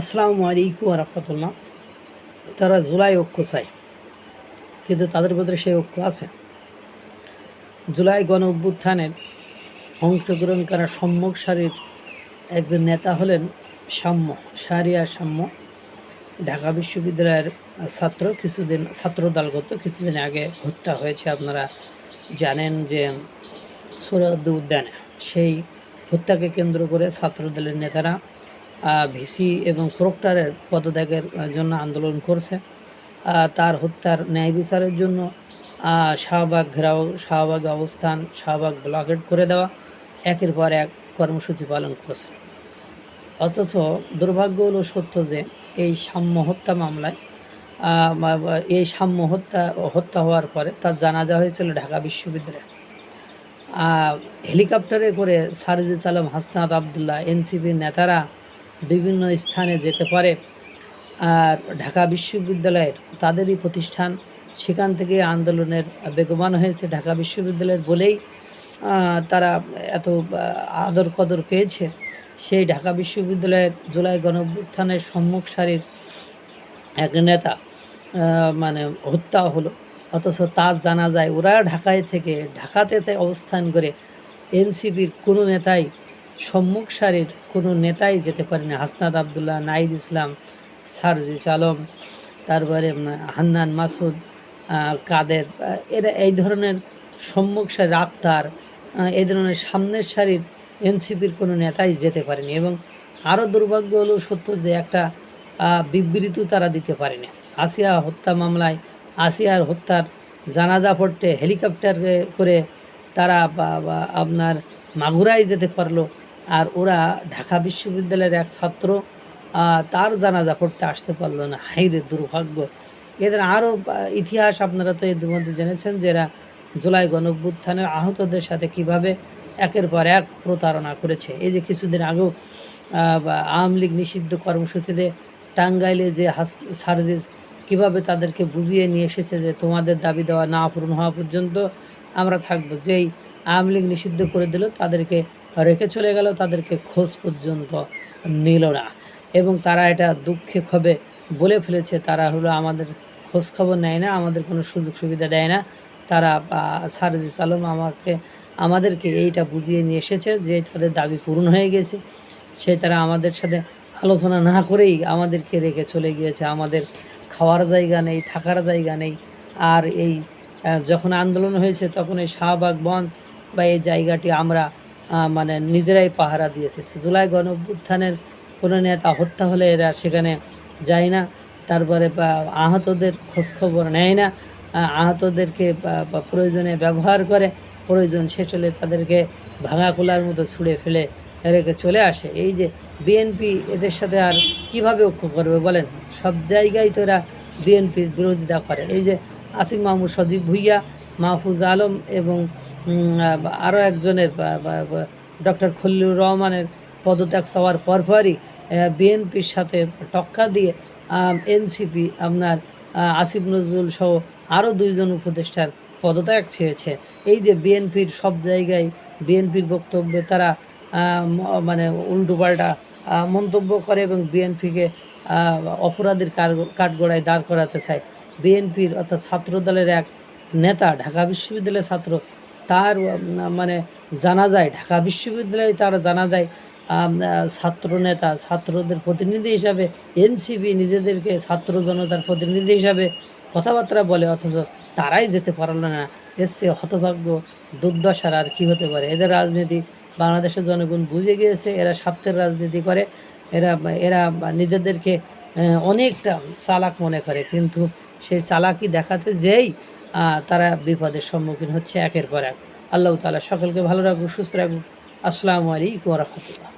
আসসালামু আলাইকুম রহমতুল্লাহ। তারা জুলাই ঐক্য চায়, কিন্তু তাদের ভেতরে সেই ঐক্য আছে। জুলাই গণ অভ্যুত্থানের অংশগ্রহণ করা সম্মুখ সারির একজন নেতা হলেন সাম্য, সারিয়া সাম্য। ঢাকা বিশ্ববিদ্যালয়ের ছাত্র কিছুদিন, ছাত্র দলগত কিছুদিন আগে হত্যা হয়েছে, আপনারা জানেন যে সৌরদ্দ উদ্যানে সেই হত্যাকে কেন্দ্র করে ছাত্রদলের নেতারা ভিসি এবং প্রক্টরের পদত্যাগের জন্য আন্দোলন করছে। তার হত্যার ন্যায় বিচারের জন্য শাহবাগ ঘেরাও, শাহবাগ অবস্থান, শাহবাগ ব্লকেট করে দেওয়া, একের পর এক কর্মসূচি পালন করছে। অথচ দুর্ভাগ্য হলো সত্য যে, এই সাম্য হত্যা মামলায় এই সাম্য হত্যা হত্যা হওয়ার পরে তার জানাজা হয়েছিল ঢাকা বিশ্ববিদ্যালয়ে। হেলিকপ্টারে করে সারজিদ আলম, হাসনাত আবদুল্লাহ, এনসিপির নেতারা বিভিন্ন স্থানে যেতে পারে। আর ঢাকা বিশ্ববিদ্যালয়ের তাদেরই প্রতিষ্ঠান, সেখান থেকে আন্দোলনের বেগবান হয়েছে ঢাকা বিশ্ববিদ্যালয়ের বলেই তারা এত আদর কদর পেয়েছে। সেই ঢাকা বিশ্ববিদ্যালয়ের জুলাই গণঅভ্যুত্থানের সম্মুখ সারির এক নেতা মানে হত্যা হলো। অথচ তার জানা যায়, ওরা ঢাকায় থেকে ঢাকাতে অবস্থান করে এনসিপির কোনো নেতাই সম্মুখ সারির কোনো নেতাই যেতে পারেনি। হাসনাত আবদুল্লাহ নাইদ ইসলাম সারজিস আলম তারপরে হান্নান মাসুদ কাদের এরা এই ধরনের সম্মুখ সারির আক্তার এই ধরনের সামনের সারির এনসিপির কোনো নেতাই যেতে পারেনি এবং আরও দুর্ভাগ্য হলো সত্য যে একটা আহ, বিবৃতিও তারা দিতে পারেনি। আসিয়া হত্যা মামলায় আসিয়ার হত্যার জানাজা পড়তে হেলিকপ্টার করে তারা আপনার মাগুরায় যেতে পারল। আর ওরা ঢাকা বিশ্ববিদ্যালয়ের এক ছাত্র তার জানাজা পড়তে আসতে পারল না। হাইরে দুর্ভাগ্য। এদের আরও ইতিহাস আপনারা তো এর মধ্যে জেনেছেন যে এরা জুলাই গণঅভ্যুত্থানের আহতদের সাথে কীভাবে একের পর এক প্রতারণা করেছে। এই যে কিছুদিন আগেও আওয়ামী লীগ নিষিদ্ধ কর্মসূচিতে টাঙ্গাইলে যে হাস, সার্জিস কীভাবে তাদেরকে বুঝিয়ে নিয়ে এসেছে যে তোমাদের দাবি দেওয়া না পূরণ হওয়া পর্যন্ত আমরা থাকব, যেই আওয়ামী লীগ নিষিদ্ধ করে দিল, তাদেরকে রেখে চলে গেল তাদেরকে খোঁজ পর্যন্ত নিল না। এবং তারা এটা দুঃখে ক্ষোভে বলে ফেলেছে, তারা হলো আমাদের খোঁজ খবর নেয় না, আমাদের কোনো সুযোগ সুবিধা দেয় না। তারা সারজিস আলম আমাকে, আমাদেরকে এইটা বুঝিয়ে নিয়ে এসেছে যে তাদের দাবি পূরণ হয়ে গেছে। সে তারা আমাদের সাথে আলোচনা না করেই আমাদেরকে রেখে চলে গিয়েছে। আমাদের খাওয়ার জায়গা নেই, থাকার জায়গা নেই। আর এই যখন আন্দোলন হয়েছে তখন এই শাহবাগ বঞ্চ বা এই জায়গাটি আমরা মানে নিজেরাই পাহারা দিয়েছে। জুলাই গণ অভ্যুত্থানের কোনো নেতা হত্যা হলে এরা সেখানে যায় না। তারপরে আহতদের খোঁজখবর নেয় না। আহতদেরকে প্রয়োজনে ব্যবহার করে। প্রয়োজন শেষ হলে তাদেরকে ভাঙা মতো ছুঁড়ে ফেলে রেখে চলে আসে। এই যে বিএনপি এদের সাথে আর কীভাবে ঐক্য করবে বলেন? সব জায়গায় তো এরা বিএনপির বিরোধিতা করে। এই যে আসিফ মাহমুদ সদীপ ভুইয়া মাহফুজ আলম এবং আরও একজনের ডক্টর খল্লুর রহমানের পদত্যাগ চাওয়ার পরপরই বিএনপির সাথে টক্কা দিয়ে এনসিপি, আপনার আসিফ নজরুল সহ আরও দুইজন উপদেষ্টার পদত্যাগ চেয়েছে। এই যে বিএনপির সব জায়গায় বিএনপির বক্তব্যে তারা মানে উল্টোপাল্টা মন্তব্য করে এবং বিএনপিকে অপরাধীর কাঠগোড়ায় দাঁড় করাতে চায়। বিএনপির অর্থাৎ ছাত্রদলের এক নেতা, ঢাকা বিশ্ববিদ্যালয়ের ছাত্র, তার মানে জানা যায়, ঢাকা বিশ্ববিদ্যালয়ে তার জানা যায় ছাত্র নেতা, ছাত্রদের প্রতিনিধি হিসাবে, এনসিপি নিজেদেরকে ছাত্র জনতার প্রতিনিধি হিসাবে কথাবার্তা বলে, অথচ তারাই যেতে পারল না। এসছে হতভাগ্য দুর্দশার আর কী হতে পারে? এদের রাজনীতি বাংলাদেশের জনগণ বুঝে গিয়েছে, এরা স্বার্থের রাজনীতি করে, এরা এরা নিজেদেরকে অনেকটা চালাক মনে করে, কিন্তু সেই চালাকি দেখাতে যেই তারা বিপদের সম্মুখীন হচ্ছে একের পর এক। আল্লাহ তালা সকলকে ভালো রাখুক, সুস্থ রাখুক। আসসালামু আলাইকুম রহমতুল্লাহ।